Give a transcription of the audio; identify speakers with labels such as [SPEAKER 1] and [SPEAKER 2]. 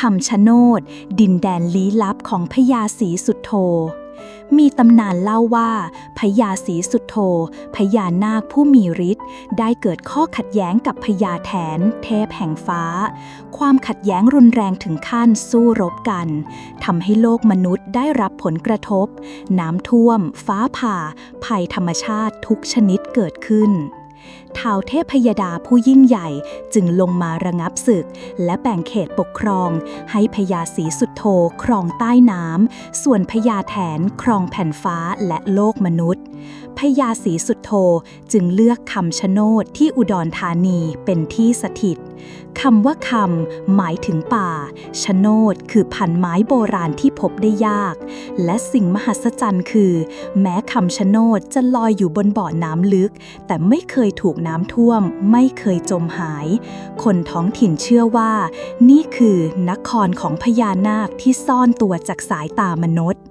[SPEAKER 1] คำชะโนด ดินแดนลี้ลับของพญาศรีสุดโธมีตำนานเล่าว่าพญาศรีสุดโธพญานาคผู้มีฤทธิ์ได้เกิดข้อขัดแย้งกับพญาแถน เทพแห่งฟ้า ความขัดแย้งรุนแรงถึงขั้นสู้รบกันทำให้โลกมนุษย์ได้รับผลกระทบ น้ำท่วม ฟ้าผ่า ภัยธรรมชาติทุกชนิดเกิดขึ้น ท้าวเทพยดาผู้ยิ่งใหญ่จึงลงมาระงับศึก และแบ่งเขตปกครอง ให้พญาศรีสุดโทครองใต้น้ำส่วนพญาแถนครองแผ่นฟ้าและโลกมนุษย์ พญาศรีสุดโธจึงเลือกคำชะโนดที่อุดรธานีเป็นที่สถิตคำว่าคำหมายถึงป่าชะโนดคือพันไม้โบราณที่พบได้ยาก และสิ่งมหัศจรรย์คือ แม้คำชะโนดจะลอยอยู่บนบ่อน้ำลึก แต่ไม่เคยถูกน้ำท่วม ไม่เคยจมหาย คนท้องถิ่นเชื่อว่า นี่คือนครของพญานาคที่ซ่อนตัวจากสายตามนุษย์